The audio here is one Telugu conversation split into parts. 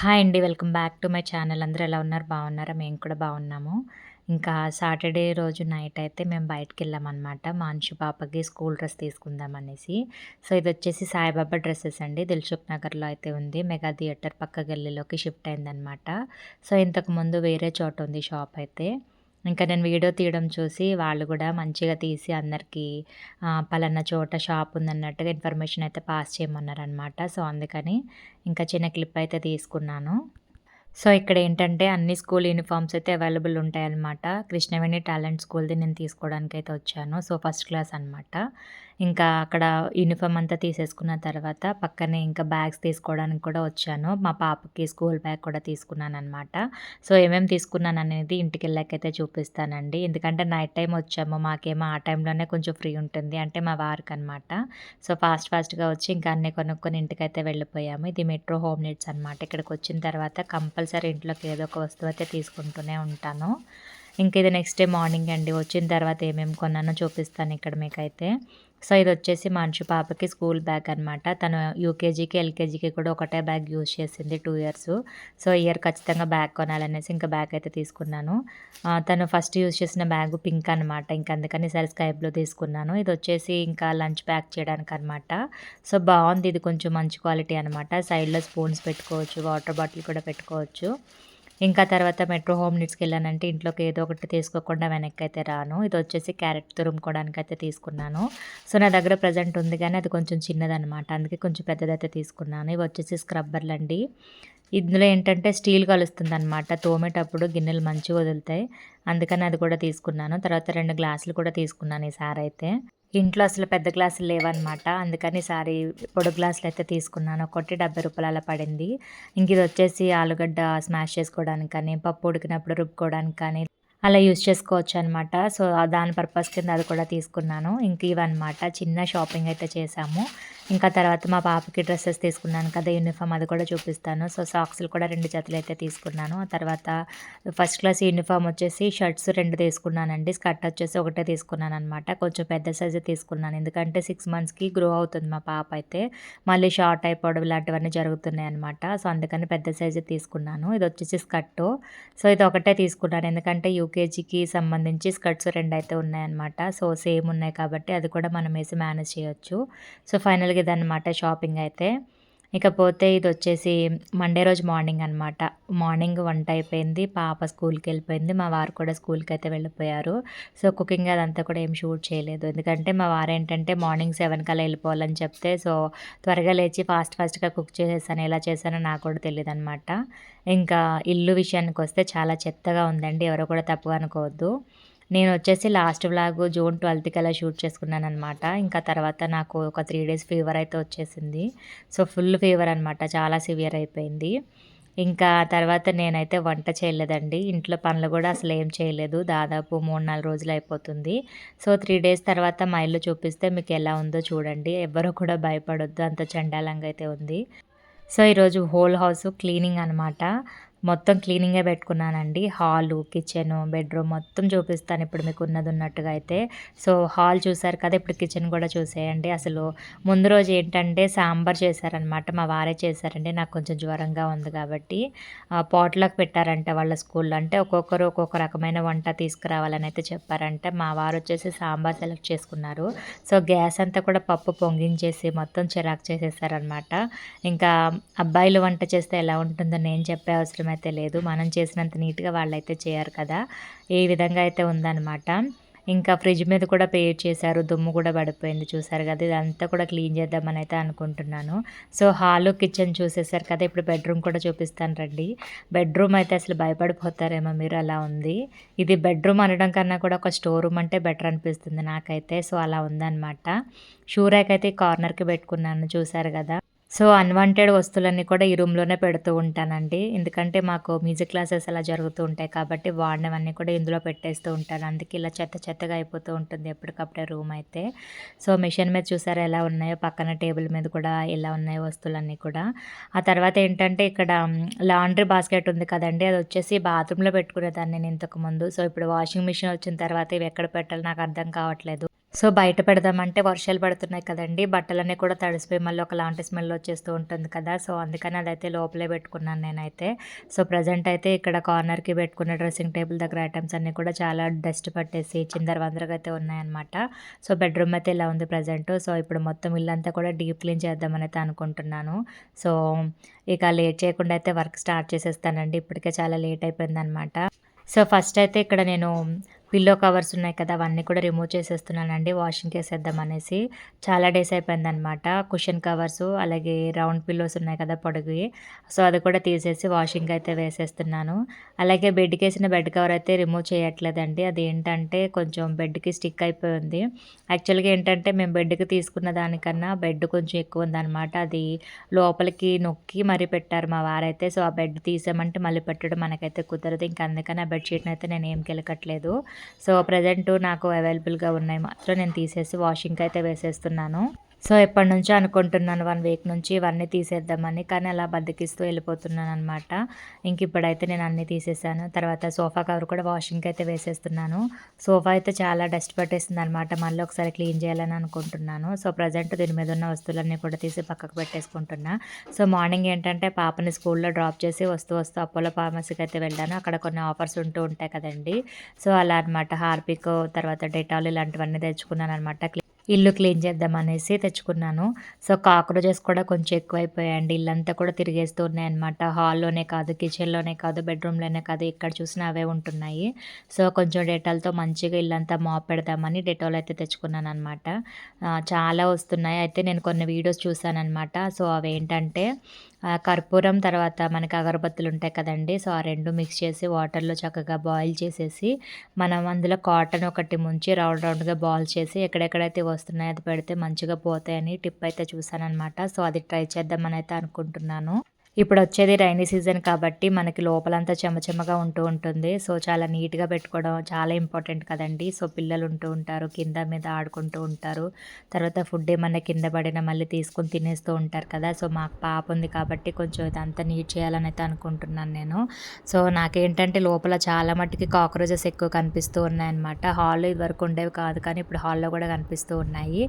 హాయ్ అండి. Welcome back to my channel. అందరూ ఎలా ఉన్నారు? బాగున్నారా? మేము కూడా బాగున్నాము. ఇంకా సాటర్డే రోజు నైట్ అయితే మేము బయటకు వెళ్ళామన్నమాట మా పాపకి స్కూల్ డ్రెస్ తీసుకుందాం అనేసి. సో ఇది వచ్చేసి సాయిబాబా డ్రెస్సెస్ అండి. దిల్సుఖ్ నగర్లో అయితే ఉంది. మెగా థియేటర్ పక్క గల్లీలోకి షిఫ్ట్ అయిందనమాట సో ఇంతకుముందు వేరే చోట ఉంది షాప్ అయితే. ఇంకా నేను వీడియో తీయడం చూసి వాళ్ళు కూడా మంచిగా తీసి అందరికీ పలానా చోట షాప్ ఉందన్నట్టుగా ఇన్ఫర్మేషన్ అయితే పాస్ చేయమన్నారనమాట సో అందుకని ఇంకా చిన్న క్లిప్ అయితే తీసుకున్నాను. సో ఇక్కడ ఏంటంటే అన్ని స్కూల్ యూనిఫామ్స్ అయితే అవైలబుల్ ఉంటాయన్నమాట. కృష్ణవేణి టాలెంట్ స్కూల్ది నేను తీసుకోవడానికి అయితే వచ్చాను. సో ఫస్ట్ క్లాస్ అనమాట ఇంకా అక్కడ యూనిఫామ్ అంతా తీసేసుకున్న తర్వాత పక్కనే ఇంకా బ్యాగ్స్ తీసుకోవడానికి కూడా వచ్చాను. మా పాపకి స్కూల్ బ్యాగ్ కూడా తీసుకున్నాను అనమాట సో ఏమేమి తీసుకున్నాను అనేది ఇంటికి వెళ్ళాకైతే చూపిస్తానండి. ఎందుకంటే నైట్ టైం వచ్చాము. మాకేమో ఆ టైంలోనే కొంచెం ఫ్రీ ఉంటుంది. అంటే మా వారికి అనమాట సో ఫాస్ట్ ఫాస్ట్గా వచ్చి ఇంకా అన్నీ కొనుక్కొని ఇంటికైతే వెళ్ళిపోయాము. ఇది మెట్రో హోమ్ నీడ్స్ అనమాట ఇక్కడికి వచ్చిన తర్వాత కంపల్సరీ కంపల్సరీ ఇంట్లోకి ఏదో ఒక వస్తువు అయితే తీసుకుంటూనే ఉంటాను. ఇంక ఇది నెక్స్ట్ డే మార్నింగ్ అండి. వచ్చిన తర్వాత ఏమేమి కొన్నానో చూపిస్తాను ఇక్కడ మీకైతే. సో ఇది వచ్చేసి మంచు పాపకి స్కూల్ బ్యాగ్ అనమాట తను యూకేజీకి ఎల్కేజీకి కూడా ఒకటే బ్యాగ్ యూజ్ చేసింది టూ ఇయర్స్. సో ఇయర్ ఖచ్చితంగా బ్యాగ్ కొనాలనేసి ఇంకా బ్యాగ్ అయితే తీసుకున్నాను. తను ఫస్ట్ యూజ్ చేసిన బ్యాగ్ పింక్ అనమాట ఇంకా అందుకని సరే స్కై బ్లూ తీసుకున్నాను. ఇది వచ్చేసి ఇంకా లంచ్ ప్యాక్ చేయడానికి అనమాట సో బాగుంది. ఇది కొంచెం మంచి క్వాలిటీ అనమాట సైడ్లో స్పూన్స్ పెట్టుకోవచ్చు వాటర్ బాటిల్ కూడా పెట్టుకోవచ్చు. ఇంకా తర్వాత మెట్రో హోమ్ నీడ్స్కి వెళ్ళానంటే ఇంట్లోకి ఏదో ఒకటి తీసుకోకుండా వెనక్కి అయితే రాను. ఇది వచ్చేసి క్యారెట్ తురుముకోవడానికి అయితే తీసుకున్నాను. సో నా దగ్గర ప్రజెంట్ ఉంది కానీ అది కొంచెం చిన్నదనమాట అందుకే కొంచెం పెద్దదైతే తీసుకున్నాను. ఇవి వచ్చేసి స్క్రబ్బర్లు అండి. ఇందులో ఏంటంటే స్టీల్ కలుస్తుంది అనమాట తోమేటప్పుడు గిన్నెలు మంచిగా వదులుతాయి. అందుకని అది కూడా తీసుకున్నాను. తర్వాత రెండు గ్లాసులు కూడా తీసుకున్నాను ఈసారి అయితే ఇంట్లో అసలు పెద్ద గ్లాసులు లేవన్నమాట. అందుకని సారి పొడి గ్లాసులు అయితే తీసుకున్నాను. ఒకటి డెబ్బై రూపాయలు అలా పడింది. ఇంక ఇది వచ్చేసి ఆలుగడ్డ స్మాష్ చేసుకోవడానికి కానీ పప్పు ఉడికినప్పుడు రుబ్బుకోవడానికి కానీ అలా యూజ్ చేసుకోవచ్చు అనమాట సో దాని పర్పస్ కింద అది కూడా తీసుకున్నాను. ఇంక ఇవన్నమాట. చిన్న షాపింగ్ అయితే చేసాము. ఇంకా తర్వాత మా పాపకి డ్రెస్సెస్ తీసుకున్నాను కదా యూనిఫామ్ అది కూడా చూపిస్తాను. సో సాక్స్లు కూడా రెండు జతలు అయితే తీసుకున్నాను. ఆ తర్వాత ఫస్ట్ క్లాస్ యూనిఫామ్ వచ్చేసి షర్ట్స్ రెండు తీసుకున్నానండి. స్కర్ట్ వచ్చేసి ఒకటే తీసుకున్నాను అనమాట కొంచెం పెద్ద సైజు తీసుకున్నాను. ఎందుకంటే సిక్స్ మంత్స్కి గ్రో అవుతుంది మా పాప అయితే. మళ్ళీ షార్ట్ అయిపోవడం ఇలాంటివన్నీ జరుగుతున్నాయి అనమాట సో అందుకని పెద్ద సైజు తీసుకున్నాను. ఇది వచ్చేసి స్కర్ట్. సో ఇది ఒకటే తీసుకున్నాను. ఎందుకంటే యూకేజీకి సంబంధించి స్కర్ట్స్ రెండు అయితే ఉన్నాయన్నమాట. సో సేమ్ ఉన్నాయి కాబట్టి అది కూడా మనం వేసి మేనేజ్ చేయొచ్చు. సో ఫైనల్గా జరిగేదన్నమాట షాపింగ్ అయితే. ఇకపోతే ఇది వచ్చేసి మండే రోజు మార్నింగ్ అనమాట మార్నింగ్ వంట అయిపోయింది పాప స్కూల్కి వెళ్ళిపోయింది మా వారు కూడా స్కూల్కి అయితే వెళ్ళిపోయారు. సో కుకింగ్ అదంతా కూడా ఏం షూట్ చేయలేదు. ఎందుకంటే మా వారు ఏంటంటే మార్నింగ్ సెవెన్ కల్లా వెళ్ళిపోవాలని చెప్తే సో త్వరగా లేచి ఫాస్ట్ ఫాస్ట్గా కుక్ చేసేసాను ఎలా చేశానో నాకు కూడా తెలియదు అనమాట ఇంకా ఇల్లు విషయానికి వస్తే చాలా చెత్తగా ఉందండి ఎవరో కూడా తప్పుగా అనుకోవద్దు. నేను వచ్చేసి లాస్ట్ వ్లాగ్ జూన్ ట్వెల్త్కి అలా షూట్ చేసుకున్నాను అనమాట ఇంకా తర్వాత నాకు ఒక త్రీ డేస్ ఫీవర్ అయితే వచ్చేసింది. సో ఫుల్ ఫీవర్ అనమాట చాలా సివియర్ అయిపోయింది. ఇంకా తర్వాత నేనైతే వంట చేయలేదండి. ఇంట్లో పనులు కూడా అసలు ఏం చేయలేదు. దాదాపు మూడు నాలుగు రోజులు అయిపోతుంది. సో త్రీ డేస్ తర్వాత మా ఇల్లు చూపిస్తే మీకు ఎలా ఉందో చూడండి. ఎవ్వరూ కూడా భయపడొద్దు. అంత చండాలంగా అయితే ఉంది. సో ఈరోజు హోల్ హౌస్ క్లీనింగ్ అనమాట మొత్తం క్లీనింగే పెట్టుకున్నానండి. హాలు కిచెను బెడ్రూమ్ మొత్తం చూపిస్తాను ఇప్పుడు మీకు ఉన్నది ఉన్నట్టుగా అయితే. సో హాల్ చూసారు కదా ఇప్పుడు కిచెన్ కూడా చూసేయండి. అసలు ముందు రోజు ఏంటంటే సాంబార్ చేశారనమాట మా వారే చేశారండి. నాకు కొంచెం జ్వరంగా ఉంది కాబట్టి పాట్లకు పెట్టారంటే వాళ్ళ స్కూల్లో. అంటే ఒక్కొక్కరు ఒక్కొక్క రకమైన వంట తీసుకురావాలని అయితే చెప్పారంటే. మా వారు వచ్చేసి సాంబార్ సెలెక్ట్ చేసుకున్నారు. సో గ్యాస్ అంతా కూడా పప్పు పొంగించేసి మొత్తం చిరాకు చేసేసారనమాట ఇంకా అబ్బాయిలు వంట చేస్తే ఎలా ఉంటుందో నేను చెప్పే అవసరం అయితే లేదు మనం చేసినంత నీట్గా వాళ్ళైతే చేయరు కదా. ఏ విధంగా అయితే ఉందన్నమాట. ఇంకా ఫ్రిడ్జ్ మీద కూడా పేర్ చేశారు దుమ్ము కూడా పడిపోయింది చూసారు కదా. ఇదంతా కూడా క్లీన్ చేద్దామని అయితే అనుకుంటున్నాను. సో హాలు కిచెన్ చూసేసారు కదా. ఇప్పుడు బెడ్రూమ్ కూడా చూపిస్తాను రండి. బెడ్రూమ్ అయితే అసలు భయపడిపోతారేమో మీరు అలా ఉంది. ఇది బెడ్రూమ్ అనడం కన్నా కూడా ఒక స్టోర్ రూమ్ అంటే బెటర్ అనిపిస్తుంది నాకైతే. సో అలా ఉందన్నమాట. షూ ర్యాక్ అయితే కార్నర్కి పెట్టుకున్నాను చూసారు కదా. సో అన్వాంటెడ్ వస్తువులన్నీ కూడా ఈ రూమ్లోనే పెడుతూ ఉంటానండి. ఎందుకంటే మాకు మ్యూజిక్ క్లాసెస్ అలా జరుగుతూ ఉంటాయి కాబట్టి వాడినవన్నీ కూడా ఇందులో పెట్టేస్తూ ఉంటాను. అందుకే ఇలా చెత్త చెత్తగా అయిపోతూ ఉంటుంది ఎప్పటికప్పుడే రూమ్ అయితే. సో మిషన్ మీద చూసారా ఎలా ఉన్నాయో పక్కన టేబుల్ మీద కూడా ఎలా ఉన్నాయో వస్తువులన్నీ కూడా. ఆ తర్వాత ఏంటంటే ఇక్కడ లాండ్రీ బాస్కెట్ ఉంది కదండి అది వచ్చేసి బాత్రూంలో పెట్టుకునేదాన్ని నేను ఇంతకుముందు సో ఇప్పుడు వాషింగ్ మిషన్ వచ్చిన తర్వాత ఇవి ఎక్కడ పెట్టాలి నాకు అర్థం కావట్లేదు. సో బయట పెడదామంటే వర్షాలు పడుతున్నాయి కదండి బట్టలన్నీ కూడా తడిసిపోయి మళ్ళీ ఒకలాంటి స్మెల్ వచ్చేస్తూ ఉంటుంది కదా! సో అందుకని అదైతే లోపలే పెట్టుకున్నాను నేనైతే. సో ప్రజెంట్ అయితే ఇక్కడ కార్నర్‌కి పెట్టుకున్న డ్రెస్సింగ్ టేబుల్ దగ్గర ఐటమ్స్ అన్నీ కూడా చాలా డస్ట్ పట్టేసి చిందరవందరగా అయితే ఉన్నాయన్నమాట. సో బెడ్‌రూమ్ అయితే ఇలా ఉంది ప్రజెంట్ సో ఇప్పుడు మొత్తం ఇల్లంతా కూడా డీప్ క్లీన్ చేద్దామని అయితే అనుకుంటున్నాను. సో ఇక లేట్ చేయకుండా అయితే వర్క్ స్టార్ట్ చేసేస్తానండి. ఇప్పటికే చాలా లేట్ అయిపోయిందనమాట. సో ఫస్ట్ అయితే ఇక్కడ నేను పిల్లో కవర్స్ ఉన్నాయి కదా అవన్నీ కూడా రిమూవ్ చేసేస్తున్నానండి వాషింగ్ చేసేద్దాం అనేసి. చాలా డేస్ అయిపోయిందనమాట కుషన్ కవర్స్ అలాగే రౌండ్ పిల్లోస్ ఉన్నాయి కదా పొడుగువి సో అది కూడా తీసేసి వాషింగ్ అయితే వేసేస్తున్నాను. అలాగే బెడ్కి వేసిన బెడ్ కవర్ అయితే రిమూవ్ చేయట్లేదండి. అది ఏంటంటే కొంచెం బెడ్కి స్టిక్ అయిపోయింది యాక్చువల్గా ఏంటంటే మేము బెడ్కి తీసుకున్న దానికన్నా బెడ్ కొంచెం ఎక్కువ ఉందన్నమాట. అది లోపలికి నొక్కి మరీ పెట్టారు మా వారైతే. సో ఆ బెడ్ తీసామంటే మళ్ళీ పెట్టడం మనకైతే కుదరదు. ఇంకా అందుకని ఆ బెడ్షీట్ని అయితే నేను ఏం కెలకట్లేదు. సో ప్రజెంట్ నాకు అవైలబుల్గా ఉన్నాయి మాత్రం నేను తీసేసి వాషింగ్కి అయితే వేసేస్తున్నాను. సో ఎప్పటి నుంచో అనుకుంటున్నాను వన్ వీక్ నుంచి ఇవన్నీ తీసేద్దామని కానీ అలా బద్దకిస్తూ వెళ్ళిపోతున్నాను అనమాట ఇంక ఇప్పుడైతే నేను అన్నీ తీసేసాను. తర్వాత సోఫా కవర్ కూడా వాషింగ్కి అయితే వేసేస్తున్నాను. సోఫా అయితే చాలా డస్ట్ పట్టేస్తుంది అనమాట మళ్ళీ ఒకసారి క్లీన్ చేయాలని అనుకుంటున్నాను. సో ప్రజెంట్ దీని మీద ఉన్న వస్తువులన్నీ కూడా తీసి పక్కకు పెట్టేసుకుంటున్నా. సో మార్నింగ్ ఏంటంటే పాపని స్కూల్లో డ్రాప్ చేసి వస్తూ వస్తూ అపోలో ఫార్మసీకి అయితే వెళ్ళాను. అక్కడ కొన్ని ఆఫర్స్ ఉంటూ ఉంటాయి కదండి. సో అలా అనమాట హార్పిక్ తర్వాత డెటాల్ ఇలాంటివన్నీ తెచ్చుకున్నాను అనమాట ఇల్లు క్లీన్ చేద్దాం అనేసి తెచ్చుకున్నాను. సో కాక్రోచెస్ కూడా కొంచెం ఎక్కువైపోయాయండి. ఇల్లంతా కూడా తిరిగేస్తూ ఉన్నాయన్నమాట. హాల్లోనే కాదు కిచెన్లోనే కాదు బెడ్రూమ్లోనే కాదు ఎక్కడ చూసినా అవే ఉంటున్నాయి. సో కొంచెం డెటాల్తో మంచిగా ఇల్లంతా మాప్ పెడదామని డెటాల్ అయితే తెచ్చుకున్నాను అనమాట చాలా వస్తున్నాయి. అయితే నేను కొన్ని వీడియోస్ చూసానమాట సో అవి ఏంటంటే కర్పూరం తర్వాత మనకి అగరబత్తులు ఉంటాయి కదండి. సో ఆ రెండు మిక్స్ చేసి వాటర్లో చక్కగా బాయిల్ చేసేసి మనం అందులో కాటన్ ఒకటి ముంచి రౌండ్ రౌండ్గా బాయిల్ చేసి ఎక్కడెక్కడైతే వస్తున్నాయో అది పెడితే మంచిగా పోతాయని టిప్ అయితే చూసాను సో అది ట్రై చేద్దామని అయితే అనుకుంటున్నాను. ఇప్పుడు వచ్చేది రైనీ సీజన్ కాబట్టి మనకి లోపలంతా చెమచెమగా ఉంటూ ఉంటుంది. సో చాలా నీట్గా పెట్టుకోవడం చాలా ఇంపార్టెంట్ కదండి. సో పిల్లలు ఉంటూ ఉంటారు కింద మీద ఆడుకుంటూ ఉంటారు. తర్వాత ఫుడ్ ఏమన్నా కింద పడినా మళ్ళీ తీసుకొని తినేస్తూ ఉంటారు కదా. సో మాకు పాప ఉంది కాబట్టి కొంచెం ఇదంతా నీట్ చేయాలని అయితే అనుకుంటున్నాను నేను. సో నాకేంటంటే లోపల చాలా మట్టుకి కాక్రోచెస్ ఎక్కువ కనిపిస్తూ ఉన్నాయన్నమాట. హాల్లో ఇదివరకు ఉండేవి కాదు కానీ ఇప్పుడు హాల్లో కూడా కనిపిస్తూ ఉన్నాయి.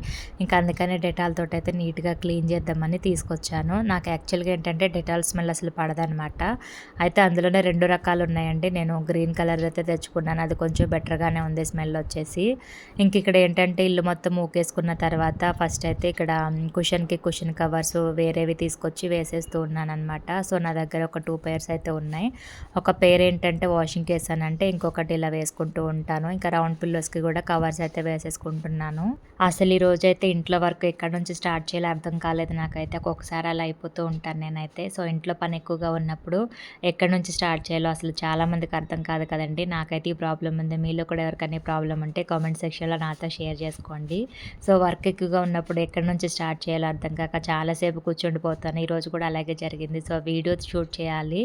ఇంకా అందుకనే డెటాల్ తోటి అయితే నీట్గా క్లీన్ చేద్దామని తీసుకొచ్చాను. నాకు యాక్చువల్గా ఏంటంటే డెటాల్ డెటాల్ స్మెల్ అసలు పడదనమాట. అయితే అందులోనే రెండు రకాలు ఉన్నాయండి. నేను గ్రీన్ కలర్ అయితే తెచ్చుకున్నాను. అది కొంచెం బెటర్గానే ఉంది స్మెల్ వచ్చేసి. ఇంక ఇక్కడ ఏంటంటే ఇల్లు మొత్తం ఊకేసుకున్న తర్వాత ఫస్ట్ అయితే ఇక్కడ కుషన్కి కుషన్ కవర్స్ వేరేవి తీసుకొచ్చి వేసేస్తూ ఉన్నాను అనమాట సో నా దగ్గర ఒక టూ పేర్స్ అయితే ఉన్నాయి. ఒక పేర్ ఏంటంటే వాషింగ్ వేసానంటే ఇంకొకటి ఇలా వేసుకుంటూ ఉంటాను. ఇంకా రౌండ్ పిల్లోస్కి కూడా కవర్స్ అయితే వేసేసుకుంటున్నాను. అసలు ఈ రోజైతే ఇంట్లో వర్క్ ఎక్కడి నుంచి స్టార్ట్ చేయాలో అర్థం కాలేదు నాకైతే. ఒక్కొక్కసారి అలా అయిపోతూ ఉంటాను నేనైతే. సో సో ఇంట్లో పని ఎక్కువగా ఉన్నప్పుడు ఎక్కడి నుంచి స్టార్ట్ చేయాలో అసలు చాలామందికి అర్థం కాదు కదండి. నాకైతే ఈ ప్రాబ్లం ఉంది. మీలో కూడా ఎవరికైనా ప్రాబ్లం ఉంటే కామెంట్ సెక్షన్లో నాతో షేర్ చేసుకోండి. సో వర్క్ ఎక్కువగా ఉన్నప్పుడు ఎక్కడి నుంచి స్టార్ట్ చేయాలో అర్థం కాక చాలాసేపు కూర్చుండిపోతాను. ఈరోజు కూడా అలాగే జరిగింది. సో వీడియో షూట్ చేయాలి.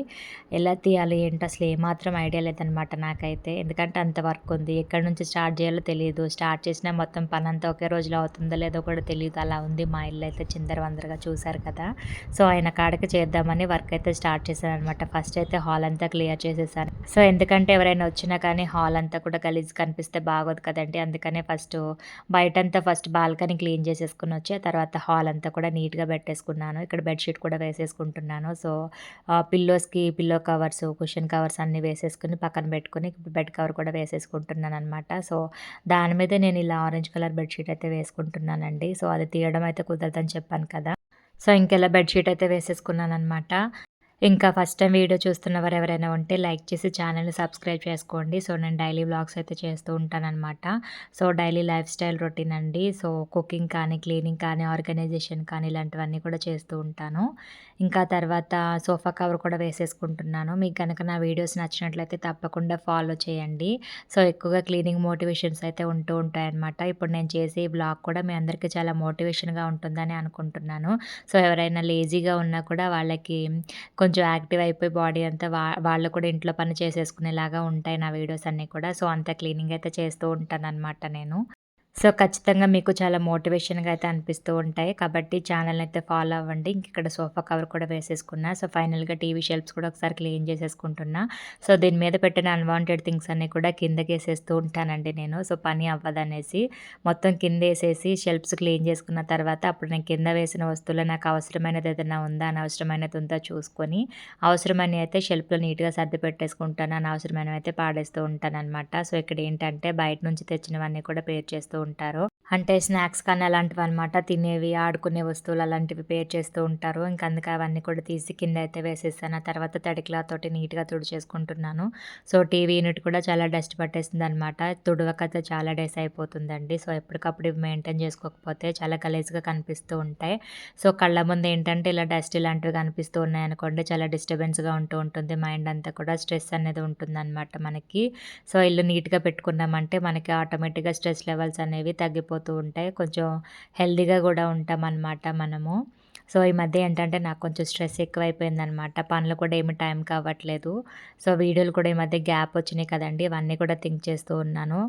ఎలా తీయాలి ఏంటో? అసలు ఏమాత్రం ఐడియా లేదనమాట నాకైతే. ఎందుకంటే అంత వర్క్ ఉంది. ఎక్కడి నుంచి స్టార్ట్ చేయాలో తెలియదు. స్టార్ట్ చేసినా మొత్తం పని అంతా ఒకే రోజులో అవుతుందో లేదో కూడా తెలియదు. అలా ఉంది. మా ఇల్లు అయితే చిందర వందరగా చూశారు కదా. సో ఆయన కాడకి చేద్దాం చేద్దామని వర్క్ అయితే స్టార్ట్ చేశాను అనమాట ఫస్ట్ అయితే హాల్ అంతా క్లియర్ చేసేసాను. సో ఎందుకంటే ఎవరైనా వచ్చినా కానీ హాల్ అంతా కూడా గలీజ్ కనిపిస్తే బాగోదు కదండి. అందుకనే ఫస్ట్ బయటంతా ఫస్ట్ బాల్కనీ క్లీన్ చేసేసుకుని వచ్చి ఆ తర్వాత హాల్ అంతా కూడా నీట్గా పెట్టేసుకున్నాను. ఇక్కడ బెడ్షీట్ కూడా వేసేసుకుంటున్నాను. సో పిల్లోస్కి పిల్లో కవర్స్ కుషన్ కవర్స్ అన్నీ వేసేసుకుని పక్కన పెట్టుకుని బెడ్ కవర్ కూడా వేసేసుకుంటున్నాను అనమాట సో దాని మీద నేను ఇలా ఆరెంజ్ కలర్ బెడ్షీట్ అయితే వేసుకుంటున్నానండి. సో అది తీయడం అయితే కుదరదని చెప్పాను కదా. సో ఇంకెలా బెడ్షీట్ అయితే వేసేసుకున్నాను అనమాట ఇంకా ఫస్ట్ టైం వీడియో చూస్తున్నవారు ఎవరైనా ఉంటే లైక్ చేసి ఛానల్ని సబ్స్క్రైబ్ చేసుకోండి. సో నేను డైలీ బ్లాగ్స్ అయితే చేస్తూ ఉంటానన్నమాట. So daily life style routine అండి. సో కుకింగ్ కానీ క్లీనింగ్ కానీ ఆర్గనైజేషన్ కానీ ఇలాంటివన్నీ కూడా చేస్తూ ఉంటాను. ఇంకా తర్వాత సోఫా కవర్ కూడా వేసేసుకుంటున్నాను. మీకు కనుక నా వీడియోస్ నచ్చినట్లయితే తప్పకుండా ఫాలో చేయండి. సో ఎక్కువగా క్లీనింగ్ మోటివేషన్స్ అయితే ఉంటూ ఉంటాయన్నమాట. ఇప్పుడు నేను చేసే ఈ బ్లాగ్ కూడా మీ అందరికీ చాలా మోటివేషన్గా ఉంటుందని అనుకుంటున్నాను. సో ఎవరైనా లేజీగా ఉన్నా కూడా వాళ్ళకి కొంచెం యాక్టివ్ అయిపోయి బాడీ అంతా వా వాళ్ళు కూడా ఇంట్లో పని చేసేసుకునేలాగా ఉంటాయి నా వీడియోస్ అన్నీ కూడా. సో అంత క్లీనింగ్ అయితే చేస్తూ ఉంటాను అనమాట నేను. సో, ఖచ్చితంగా మీకు చాలా మోటివేషన్‌గా అయితే అనిపిస్తూ ఉంటాయి. కాబట్టి ఛానల్ అయితే ఫాలో అవ్వండి. ఇంక ఇక్కడ సోఫా కవర్ కూడా వేసేసుకున్నా. సో, ఫైనల్‌గా టీవీ షెల్ఫ్స్ కూడా ఒకసారి క్లీన్ చేసేసుకుంటున్నా. సో, దీని మీద పెట్టిన అన్‌వాంటెడ్ థింగ్స్ అన్నీ కూడా కిందకి వేసేస్తూ ఉంటానండి నేను. సో, పని అవ్వదనేసి. మొత్తం కింద వేసేసి షెల్ఫ్స్ క్లీన్ చేసుకున్న తర్వాత అప్పుడు నేను కింద వేసిన వస్తువులు నాకు అవసరమైనది ఏదైనా ఉందా, అనవసరమైనది ఉందా చూసుకొని, అవసరమైనవి అయితే షెల్ఫ్‌లో నీట్‌గా సర్ది పెట్టేసుకుంటాను. అనవసరమైనవి అయితే పాడేస్తూ ఉంటాననమాట. సో, ఇక్కడ ఏంటంటే బయట నుంచి తెచ్చినవన్నీ కూడా పేర్ చేస్తూ ఉంటారు. అంటే స్నాక్స్ కానీ అలాంటివి అనమాట తినేవి, ఆడుకునే వస్తువులు అలాంటివి పేర్ చేస్తూ ఉంటారు. ఇంకా అందుకే అవన్నీ కూడా తీసి కింద అయితే వేసేసాను. ఆ తర్వాత తడి క్లాత్ తోటి నీట్‌గా తుడిచేసుకుంటున్నాను. సో, టీవీ యూనిట్ కూడా చాలా డస్ట్ పట్టేసిందనమాట. తుడవకైతే చాలా డేస్ అయిపోతుందండి. సో, ఎప్పటికప్పుడు ఇవి మెయింటైన్ చేసుకోకపోతే చాలా గలీజ్‌గా కనిపిస్తూ ఉంటాయి. సో, కళ్ళ ముందు ఏంటంటే ఇలా డస్ట్ ఇలాంటివి కనిపిస్తూ ఉన్నాయనుకోండి చాలా డిస్టర్బెన్స్‌గా ఉంటూ ఉంటుంది. మైండ్ అంతా కూడా స్ట్రెస్ అనేది ఉంటుందన్నమాట మనకి. సో, ఇల్లు నీట్‌గా పెట్టుకున్నామంటే మనకి ఆటోమేటిక్‌గా స్ట్రెస్ లెవెల్స్ అనేవి అనేవి తగ్గిపోతూ ఉంటాయి. కొంచెం హెల్దీగా కూడా ఉంటాం అన్నమాట మనము. సో, ఈ మధ్య ఏంటంటే నాకు కొంచెం స్ట్రెస్ ఎక్కువైపోయిందనమాట. పనులు కూడా ఏమి టైంకి అవ్వట్లేదు. సో, వీడియోలు కూడా ఈ మధ్య గ్యాప్ వచ్చినాయి కదండి ఇవన్నీ కూడా థింక్ చేస్తూ ఉన్నాను.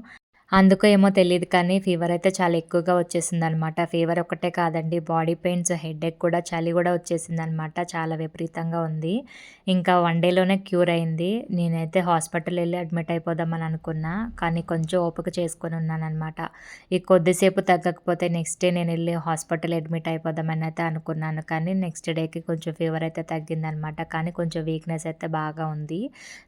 అందుకో ఏమో తెలియదు కానీ ఫీవర్ అయితే చాలా ఎక్కువగా వచ్చేసింది అనమాట ఫీవర్ ఒక్కటే కాదండి బాడీ పెయిన్స్, హెడేక్ కూడా చలి కూడా వచ్చేసింది అనమాట చాలా విపరీతంగా ఉంది. ఇంకా వన్ డేలోనే క్యూర్ అయింది. నేనైతే హాస్పిటల్ వెళ్ళి అడ్మిట్ అయిపోదామని అనుకున్నా. కానీ కొంచెం ఓపిక చేసుకొని ఉన్నానమాట ఈ కొద్దిసేపు తగ్గకపోతే నెక్స్ట్ డే నేను వెళ్ళి హాస్పిటల్ అడ్మిట్ అయిపోదామని అయితే అనుకున్నాను. కానీ నెక్స్ట్ డేకి కొంచెం ఫీవర్ అయితే తగ్గిందనమాట. కానీ కొంచెం వీక్‌నెస్ అయితే బాగా ఉంది.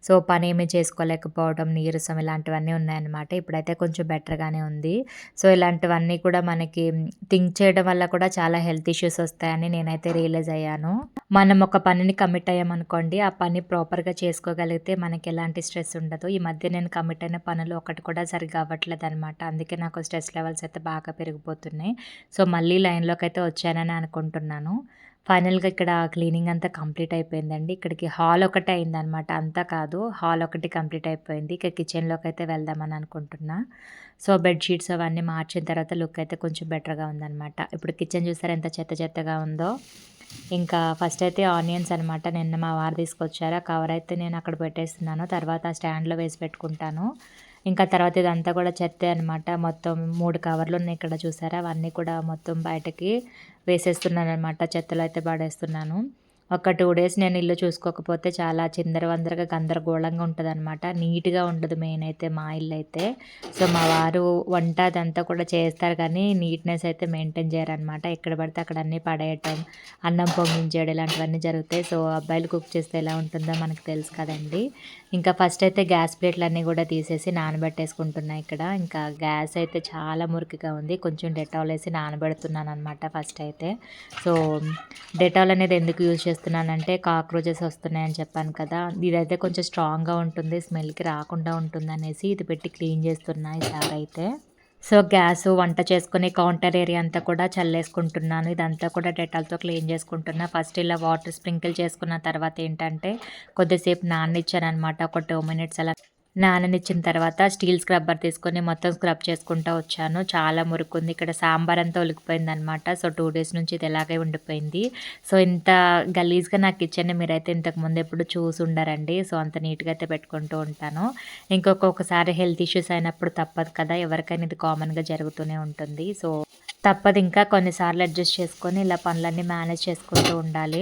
సో, పని ఏమీ చేసుకోలేకపోవడం, నీరసం ఇలాంటివన్నీ ఉన్నాయన్నమాట. ఇప్పుడైతే కొంచెం కొంచెం బెటర్‌గానే ఉంది. సో, ఇలాంటివన్నీ కూడా మనకి థింక్ చేయడం వల్ల కూడా చాలా హెల్త్ ఇష్యూస్ వస్తాయని నేనైతే రియలైజ్ అయ్యాను. మనం ఒక పనిని కమిట్ అయ్యామనుకోండి ఆ పని ప్రాపర్‌గా చేసుకోగలిగితే మనకి ఎలాంటి స్ట్రెస్ ఉండదు. ఈ మధ్య నేను కమిట్ అయిన పనులు ఒకటి కూడా సరిగ్గా అవ్వట్లేదనమాట. అందుకే నాకు స్ట్రెస్ లెవెల్స్ అయితే బాగా పెరిగిపోతున్నాయి. సో, మళ్ళీ లైన్‌లోకి అయితే వచ్చానని అనుకుంటున్నాను. ఫైనల్‌గా ఇక్కడ క్లీనింగ్ అంతా కంప్లీట్ అయిపోయిందండి. ఇక్కడికి హాల్ ఒకటే అయిందనమాట. అంతా కాదు. హాల్ ఒకటి కంప్లీట్ అయిపోయింది. ఇక కిచెన్‌లోకి అయితే వెళ్దామని అనుకుంటున్నా. సో, బెడ్ షీట్స్ అవన్నీ మార్చిన తర్వాత లుక్ అయితే కొంచెం బెటర్‌గా ఉందనమాట. ఇప్పుడు కిచెన్ చూసారా ఎంత చెత్త చెత్తగా ఉందో. ఇంకా ఫస్ట్ అయితే ఆనియన్స్ అనమాట. నిన్న మా వారు తీసుకొచ్చారు. ఆ కవర్ అయితే నేను అక్కడ పెట్టేస్తున్నాను. తర్వాత స్టాండ్‌లో వేసి పెట్టుకుంటాను. ఇంకా తర్వాత ఇదంతా కూడా చెత్తే అనమాట. మొత్తం మూడు కవర్లు ఉన్నాయి ఇక్కడ చూసారా? అవన్నీ కూడా మొత్తం బయటకి వేసేస్తున్నాను అనమాట చెత్తలో అయితే పడేస్తున్నాను. ఒక టూ డేస్ నేను ఇల్లు చూసుకోకపోతే చాలా చిందరవందరగా గందరగోళంగా ఉంటదనమాట. నీట్‌గా ఉండదు మెయిన్ అయితే మా ఇల్లు అయితే సో, మా వారు వంట అదంతా కూడా చేస్తారు కానీ నీట్‌నెస్ అయితే మెయింటైన్ చేయరనమాట. ఎక్కడ పడితే అక్కడ అన్నీ పడేయటం, అన్నం పొంగించేయడం ఇలాంటివన్నీ జరుగుతాయి. సో, అబ్బాయిలు కుక్ చేస్తే ఎలా ఉంటుందో మనకు తెలుసు కదండీ! ఇంకా ఫస్ట్ అయితే గ్యాస్ ప్లేట్‌లన్నీ కూడా తీసేసి నానబెట్టేసుకుంటున్నా ఇక్కడ. ఇంకా గ్యాస్ అయితే చాలా మురికిగా ఉంది. కొంచెం డెటాల్ వేసి నానబెడుతున్నాను అనమాట ఫస్ట్ అయితే. సో, డెటాల్ అనేది ఎందుకు యూజ్ చేస్తున్నానంటే కాక్రోచెస్ వస్తున్నాయని చెప్పాను కదా! ఇదైతే కొంచెం స్ట్రాంగ్‌గా ఉంటుంది. స్మెల్‌కి రాకుండా ఉంటుంది అనేసి ఇది పెట్టి క్లీన్ చేస్తున్నా అయితే సో, గ్యాస్ వంట చేసుకునే కౌంటర్ ఏరియా అంతా కూడా చల్లేసుకుంటున్నాను. ఇదంతా కూడా డెటాల్‌తో క్లీన్ చేసుకుంటున్నా. ఫస్ట్ ఇలా వాటర్ స్ప్రింకిల్ చేసుకున్న తర్వాత ఏంటంటే కొద్దిసేపు నాననిచ్చాననమాట. ఒక టూ మినిట్స్ అలా నాననిచ్చిన తర్వాత స్టీల్ స్క్రబ్బర్ తీసుకొని మొత్తం స్క్రబ్ చేసుకుంటూ వచ్చాను. చాలా మురుకుంది. ఇక్కడ సాంబార్ అంతా ఒలికిపోయిందనమాట. సో, టూ డేస్ నుంచి ఇది ఇలాగే ఉండిపోయింది. సో, ఇంత గలీజ్‌గా నా కిచెన్‌ని మీరైతే ఇంతకుముందు ఎప్పుడు చూసి ఉండరండి సో, అంత నీట్‌గా అయితే పెట్టుకుంటూ ఉంటాను. ఇంకొకొకసారి హెల్త్ ఇష్యూస్ అయినప్పుడు తప్పదు కదా! ఎవరికైనా ఇది కామన్‌గా జరుగుతూనే ఉంటుంది. సో, తప్పదు ఇంకా కొన్నిసార్లు అడ్జస్ట్ చేసుకొని ఇలా పనులన్నీ మేనేజ్ చేసుకుంటూ ఉండాలి.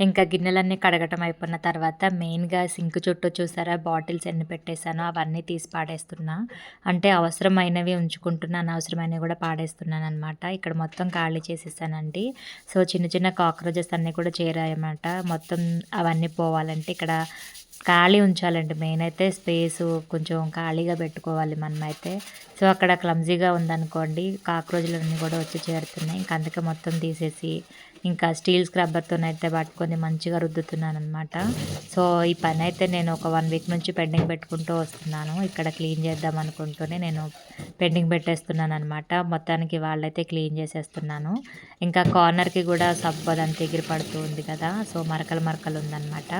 ఇంకా గిన్నెలన్నీ కడగటం అయిపోయిన తర్వాత మెయిన్‌గా సింక్ చుట్టూ చూసారా బాటిల్స్ ఎన్ని పెట్టేసానో అవన్నీ తీసి పాడేస్తున్నా. అంటే అవసరమైనవి ఉంచుకుంటున్నా, అనవసరమైనవి కూడా పాడేస్తున్నాను అనమాట ఇక్కడ మొత్తం ఖాళీ చేసేసానండి. సో, చిన్న చిన్న కాక్రోచెస్ అన్నీ కూడా చేరాయన్నమాట. మొత్తం అవన్నీ పోవాలంటే ఇక్కడ ఖాళీ ఉంచాలండి మెయిన్ అయితే స్పేసు కొంచెం ఖాళీగా పెట్టుకోవాలి మనమైతే. సో, అక్కడ క్లమ్జీగా ఉందనుకోండి కాక్రోజులన్నీ కూడా వచ్చి చేరుతున్నాయి. ఇంకా అందుకే మొత్తం తీసేసి ఇంకా స్టీల్ స్క్రబ్బర్‌తోనైతే పట్టుకొని మంచిగా రుద్దుతున్నాను అనమాట సో, ఈ పని అయితే నేను ఒక వన్ వీక్ నుంచి పెండింగ్ పెట్టుకుంటూ వస్తున్నాను. ఇక్కడ క్లీన్ చేద్దాం అనుకుంటూనే నేను పెండింగ్ పెట్టేస్తున్నాననమాట. మొత్తానికి వాళ్ళైతే క్లీన్ చేసేస్తున్నాను. ఇంకా కార్నర్‌కి కూడా సబ్బు అదంతా ఎగిరి పడుతూ ఉంది కదా! సో, మరకలు మరకలు ఉందనమాట.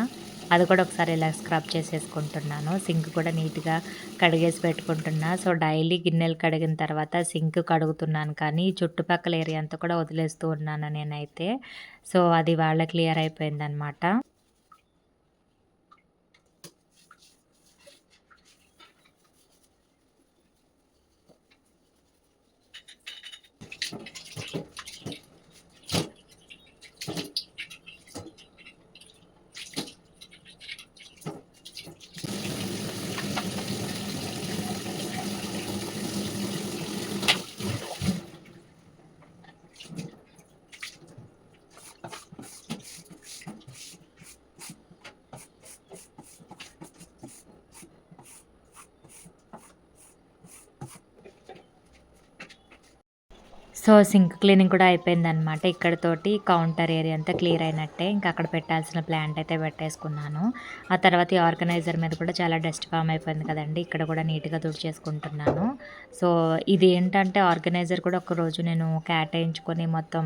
అది కూడా ఒకసారి ఇలా స్క్రబ్ చేసేసుకుంటున్నాను. సింక్ కూడా నీట్‌గా కడిగేసి పెట్టుకుంటున్నా. సో, డైలీ గిన్నెలు కడిగిన తర్వాత సింక్ కడుగుతున్నాను కానీ చుట్టుపక్కల ఏరియా అంతా కూడా వదిలేస్తూ ఉన్నాను నేనైతే. సో, అది వాళ్ళ క్లియర్ అయిపోయిందనమాట. సో, సింక్ క్లీనింగ్ కూడా అయిపోయిందనమాట. ఇక్కడతోటి కౌంటర్ ఏరియా అంతా క్లియర్ అయినట్టే. ఇంకా అక్కడ పెట్టాల్సిన ప్లాంట్ అయితే పెట్టేసుకున్నాను. ఆ తర్వాత ఈ ఆర్గనైజర్ మీద కూడా చాలా డస్ట్ ఫామ్ అయిపోయింది కదండి ఇక్కడ కూడా నీట్‌గా తుడిచేసుకుంటున్నాను. సో, ఇది ఏంటంటే ఆర్గనైజర్ కూడా ఒకరోజు నేను కేటాయించుకొని మొత్తం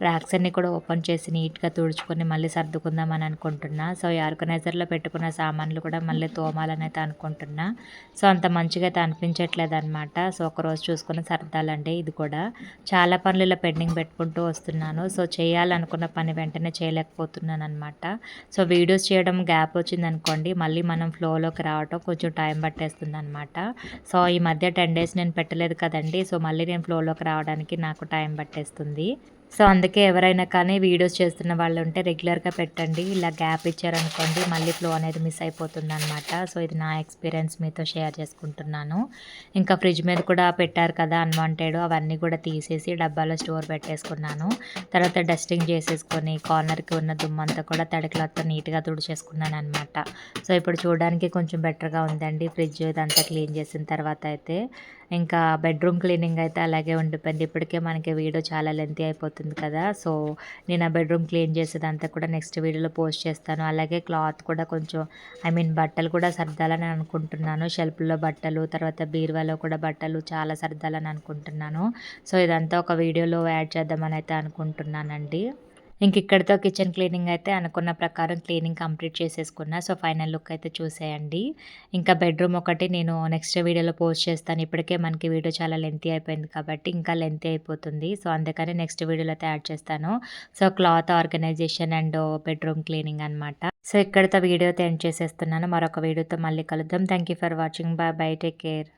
ర్యాక్స్ అన్నీ కూడా ఓపెన్ చేసి నీట్‌గా తుడుచుకొని మళ్ళీ సర్దుకుందామని అనుకుంటున్నా. సో, ఈ ఆర్గనైజర్‌లో పెట్టుకున్న సామాన్లు కూడా మళ్ళీ తోమాలని అయితే అనుకుంటున్నా. సో, అంత మంచిగా అయితే అనిపించట్లేదు అనమాట సో, ఒకరోజు చూసుకొని సర్దాలండి ఇది కూడా. చాలా పనులు ఇలా పెండింగ్ పెట్టుకుంటూ వస్తున్నాను. సో, చేయాలనుకున్న పని వెంటనే చేయలేకపోతున్నాను అనమాట సో, వీడియోస్ చేయడం గ్యాప్ వచ్చిందనుకోండి మళ్ళీ మనం ఫ్లోలోకి రావటం కొంచెం టైం పట్టేస్తుంది అనమాట సో, ఈ మధ్య 10 డేస్ నేను పెట్టలేదు కదండి సో, మళ్ళీ నేను ఫ్లోలోకి రావడానికి నాకు టైం పట్టేస్తుంది. సో, అందుకే ఎవరైనా కానీ వీడియోస్ చేస్తున్న వాళ్ళు ఉంటే రెగ్యులర్‌గా పెట్టండి. ఇలా గ్యాప్ ఇచ్చారనుకోండి మళ్ళీ ఫ్లో అనేది మిస్ అయిపోతుంది అనమాట సో, ఇది నా ఎక్స్‌పీరియన్స్ మీతో షేర్ చేసుకుంటున్నాను. ఇంకా ఫ్రిడ్జ్ మీద కూడా పెట్టారు కదా అన్‌వాంటెడ్ అవన్నీ కూడా తీసేసి డబ్బాలో స్టోర్ పెట్టేసుకున్నాను. తర్వాత డస్టింగ్ చేసేసుకొని కార్నర్‌కి ఉన్న దుమ్మంతా కూడా తడికలతో నీట్గా నీట్‌గా తుడిచేసుకున్నాననమాట. సో, ఇప్పుడు చూడడానికి కొంచెం బెటర్‌గా ఉందండి ఫ్రిడ్జ్ ఇదంతా క్లీన్ చేసిన తర్వాత అయితే. ఇంకా బెడ్‌రూమ్ క్లీనింగ్ అయితే అలాగే ఉండిపోయింది. ఇప్పటికే మనకి వీడియో చాలా లెంతీ అయిపోతుంది కదా! సో, నేను ఆ బెడ్‌రూమ్ క్లీన్ చేసేదంతా కూడా నెక్స్ట్ వీడియోలో పోస్ట్ చేస్తాను. అలాగే క్లాత్ కూడా కొంచెం ఐ మీన్ బట్టలు కూడా సర్దాలని అనుకుంటున్నాను. షెల్ఫ్‌లో బట్టలు తర్వాత బీరువాలో కూడా బట్టలు చాలా సర్దాలని అనుకుంటున్నాను. సో, ఇదంతా ఒక వీడియోలో యాడ్ చేద్దామని అయితే అనుకుంటున్నానండి. ఇంక ఇక్కడితో కిచెన్ క్లీనింగ్ అయితే అనుకున్న ప్రకారం క్లీనింగ్ కంప్లీట్ చేసేసుకున్నా. సో, ఫైనల్ లుక్ అయితే చూసేయండి. ఇంకా బెడ్‌రూమ్ ఒకటి నేను నెక్స్ట్ వీడియోలో పోస్ట్ చేస్తాను. ఇప్పటికే మనకి వీడియో చాలా లెంతీ అయిపోయింది కాబట్టి ఇంకా లెంతీ అయిపోతుంది. సో, అందుకని నెక్స్ట్ వీడియోలో అయితే యాడ్ చేస్తాను. So, cloth organisation and bedroom cleaning అనమాట. సో, ఇక్కడితో వీడియో ఎండ్ చేసేస్తున్నాను. మరొక వీడియోతో మళ్ళీ కలుద్దాం. Thank you for watching. Bye bye take care.